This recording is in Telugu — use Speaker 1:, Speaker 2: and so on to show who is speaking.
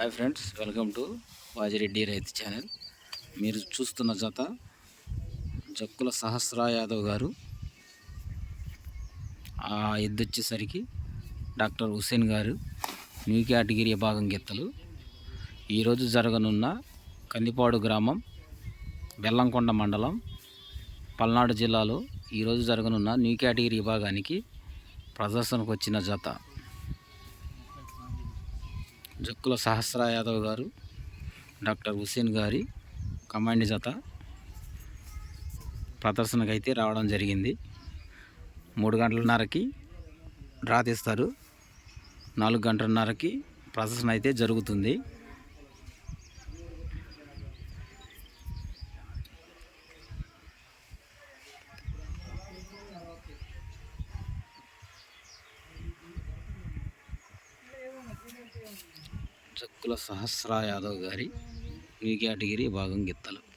Speaker 1: Hi friends welcome to Vajireddy రైతు ఛానల్. మీరు చూస్తున్న జత జక్కుల సహస్రా యాదవ్ గారు. ఆ ఎద్దు వచ్చేసరికి డాక్టర్ హుసేన్ గారు న్యూ కేటగిరీ భాగం గెత్తలు. ఈరోజు జరగనున్న కందిపాడు గ్రామం బెల్లంకొండ మండలం పల్నాడు జిల్లాలో ఈరోజు జరగనున్న న్యూ కేటగిరీ విభాగానికి ప్రదర్శనకు వచ్చిన జత. జక్కుల సహస్ర యాదవ్ గారు డాక్టర్ హుసేన్ గారి కమాండ్ జత ప్రదర్శనకు అయితే రావడం జరిగింది. మూడు గంటలన్నరకి డ్రా తీస్తారు. నాలుగు గంటలన్నరకి ప్రదర్శన అయితే జరుగుతుంది. చక్కుల సహస్ర యాదవ్ గారి ఈ కేటగిరీ భాగం గిత్తలు.